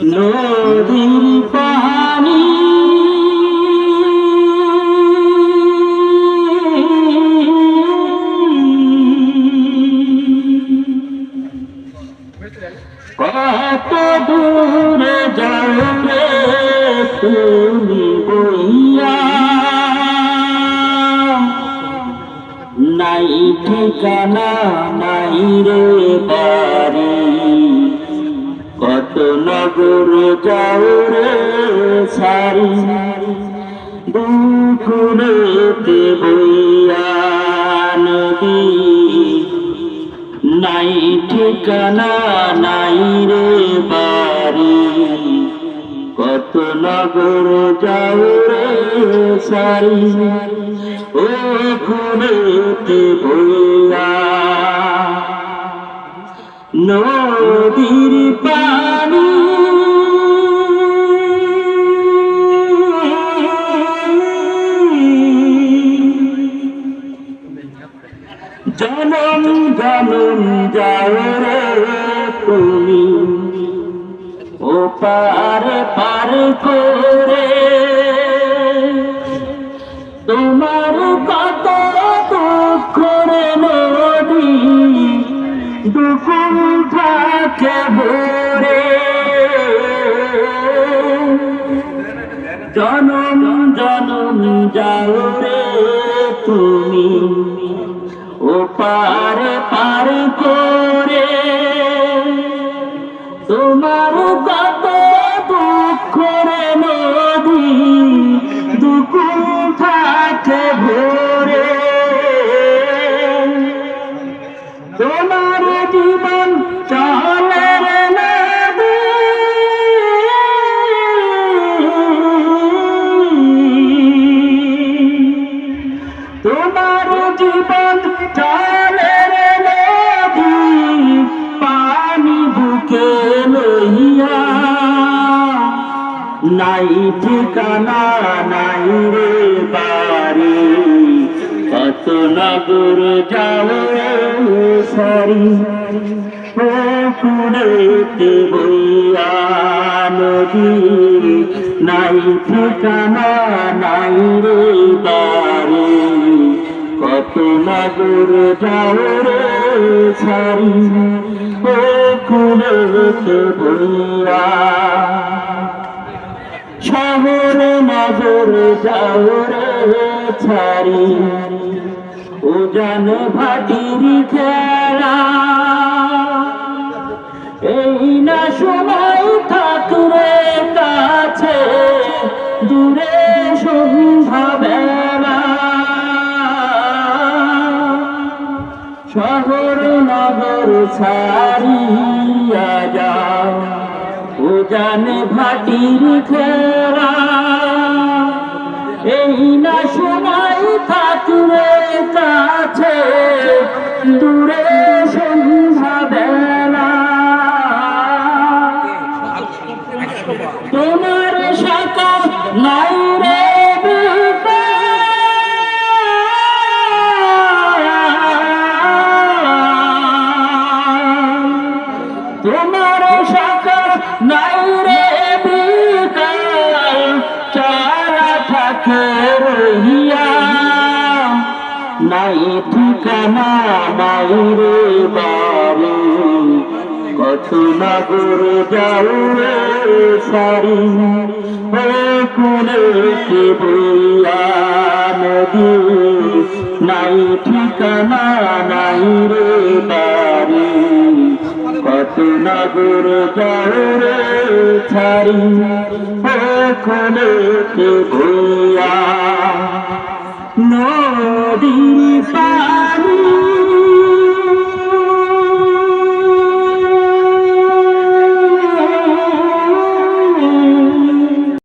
নদীর পানি। কত দূরে রে তুমি বইয়া। নাই ঠিকানা নাই রে বাড়ি নগর যাও রে সারি নদী। নাই ঠিকানা, নাই রে বাড়ি। কত নগর যাও রে সারি ও ঘুরেতে বইয়া। নদীর পানি জনম জনম যাও রে তুমি। ও পার পার করে। তোমার কত দুঃখ রে নদী দুকুল থাকে ভোরে। জনম জনম যাও রে। তুমি ও পার পার করে তোমার নাই ঠিকানা, নাই রে বাড়ি, কত নগর যাও সারি। ও কুড়েতে বইয়া নদী, নাই ঠিকানা, নাই রে বাড়ি। কত নগর যাও রে সারি ও কুলেতে বইয়া শহর নগর যাও রে ও জান ভাটির খেলা শহর নগর ছাড়িয়া যাও। উজানে ভাটির খেলা। এই না সময় থাকলে কাছে, দূরে সন্ধ্যা বেলা। তোমার শাখা নাই নাই রে বিকাল, চারা থাকে রহিয়া। নাই ঠিকানা, নাই রে বাড়ি। কত নগর যাও সারি। নদী? নাই ঠিকানা, নাই রে বাড়ি। কত গুরু রে ছাড়ি ও বইয়া নদীর